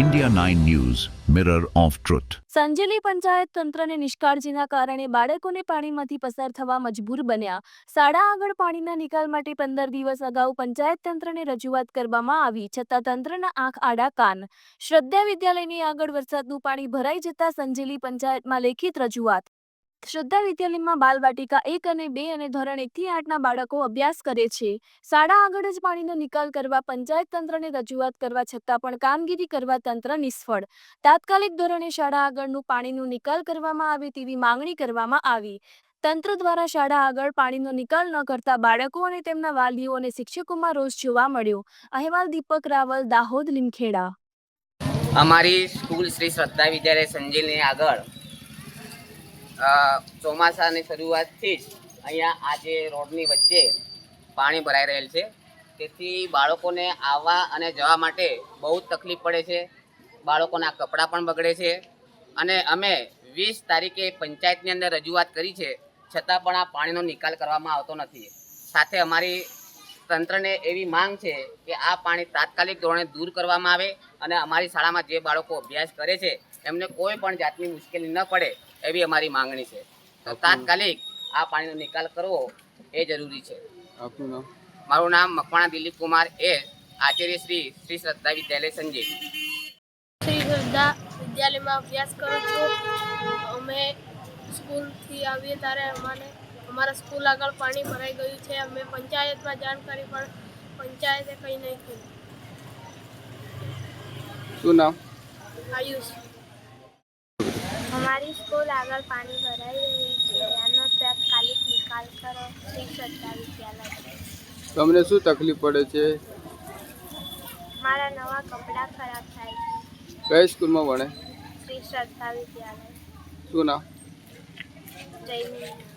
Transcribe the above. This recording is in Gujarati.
India 9 News, Mirror of Truth. Sanjeli panchayat તંત્રને નિષ્કાળજીના કારણે બાળકોને પાણીમાંથી પસાર થવા મજબૂર બન્યા. શાળા આગળ પાણીના નિકાલ માટે પંદર દિવસ અગાઉ પંચાયત તંત્રને રજૂઆત કરવામાં આવી છતાં તંત્રના આંખ આડા કાન. શ્રદ્ધા વિદ્યાલયની આગળ વરસાદનું પાણી ભરાઈ જતા સંજેલી પંચાયતમાં લેખિત રજૂઆત. શ્રદ્ધા વિદ્યાલયમાં બાલવાટિકા એક અને બે અને ધોરણ એકથી આઠના બાળકો અભ્યાસ કરે છે. શાળા આગળ જ પાણીનો નિકાલ કરવા, પંચાયત તંત્રને રજૂઆત કરવા છતાં પણ કામગીરી કરવા તંત્ર નિષ્ફળ. તાત્કાલિક ધોરણે શાળા આગળનું પાણીનો નિકાલ કરવામાં આવે તેવી માંગણી કરવામાં આવી. તંત્ર દ્વારા શાળા આગળ પાણીનો નિકાલ ન કરતા બાળકો અને તેમના વાલીઓ અને શિક્ષકોમાં રોષ જોવા મળ્યો. અહેવાલ દીપક રાવલ, દાહોદ, લીમખેડા. અમારી સ્કૂલ શ્રી શ્રદ્ધા વિદ્યાલય સંજીલની આગળ ચોમાસાની શરૂઆતથી જ અહીંયા આજે રોડની વચ્ચે પાણી ભરાઈ રહેલ છે. તેથી બાળકોને આવવા અને જવા માટે બહુ તકલીફ પડે છે. બાળકોના કપડાં પણ બગડે છે. અને અમે વીસ તારીખે પંચાયતની અંદર રજૂઆત કરી છે. છતાં પણ આ પાણીનો નિકાલ કરવામાં આવતો નથી. સાથે અમારી તંત્રને એવી માંગ છે કે આ પાણી તાત્કાલિક ધોરણે દૂર કરવામાં આવે અને અમારી શાળામાં જે બાળકો અભ્યાસ કરે છે, એમને કોઈ પણ જાતની મુશ્કેલી ન પડે. એવી અમારી માંગણી છે. તો તાત્કાલિક આ પાણીનો નિકાલ કરવો એ જરૂરી છે. આપનું નામ? મારું નામ મકવાણા દિલીપ કુમાર એ. આચાર્ય શ્રી શ્રી શ્રદ્ધા વિદ્યાલય સંજીવ શ્રી શ્રદ્ધા વિદ્યાલયમાં અભ્યાસ કરું છું. અમે સ્કૂલથી આવીએ ત્યારે અમારે અમારા સ્કૂલ આગળ પાણી ભરાઈ ગયું છે. અમે પંચાયતમાં જાણ કરી પણ પંચાયતે કંઈ નહીં કર્યું શું નામ? આયુષ. અમારી સ્કૂલ આગળ પાણી ભરાઈ રહી છે. આનો તાત્કાલિક નિકાલ કરો. શ્રી શ્રદ્ધા વિદ્યાલય. તમને શું તકલીફ પડે છે? મારા નવા કપડાં ખરાબ થાય છે. કઈ સ્કૂલમાં ભણે? શ્રી શ્રદ્ધા વિદ્યાલય. શું નામ? જૈમિની